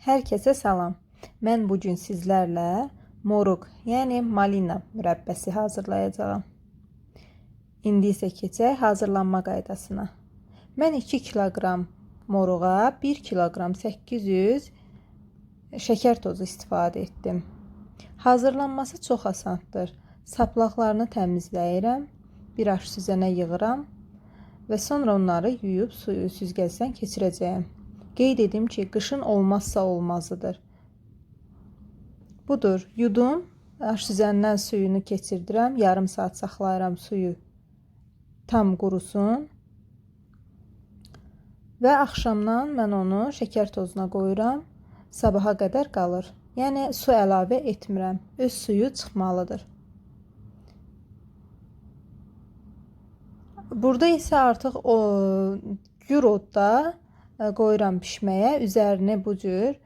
Herkese salam. Mən bu gün sizlərlə moruq, yəni malina mürəbbəsi hazırlayacağam. İndi isə keçək hazırlanma qaydasına. Mən 2 kiloqram moruğa 1 kiloqram 800 şəkər tozu istifadə etdim. Hazırlanması çox asandır. Saplaqlarını təmizləyirəm, bir aş süzənə yığıram və sonra onları yuyub suyu süzgəcdən keçirəcəyəm. Qeyd edim ki, qışın olmazsa olmazıdır. Budur, yudum, aş süzəndən suyunu keçirdirəm, yarım saat saxlayıram suyu tam qurusun. Və axşamdan mən onu şəkər tozuna qoyuram. Sabaha qədər qalır. Yəni su əlavə etmirəm. Öz suyu çıxmalıdır. Burada isə artıq o gyrodda e, qoyuram bişməyə. Üzərinə bu cür e,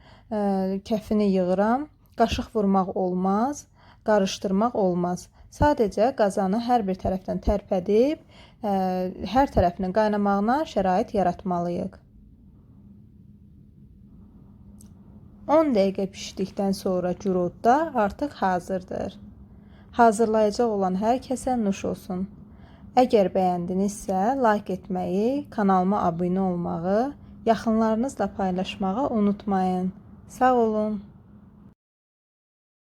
kəfini yığıram. Qaşıq vurmaq olmaz, qarışdırmaq olmaz. Sadəcə qazanı hər bir tərəfdən tərpədib, e, hər tərəfinin qaynamağına şərait yaratmalıyıq. 10 dəqiqə bişdikdən sonra gyrodda artıq hazırdır. Hazırlayacaq olan hər kəsə nuş olsun. Əgər bəyəndinizsə, like etməyi, kanalıma abunə olmağı, yaxınlarınızla paylaşmağı unutmayın. Sağ olun.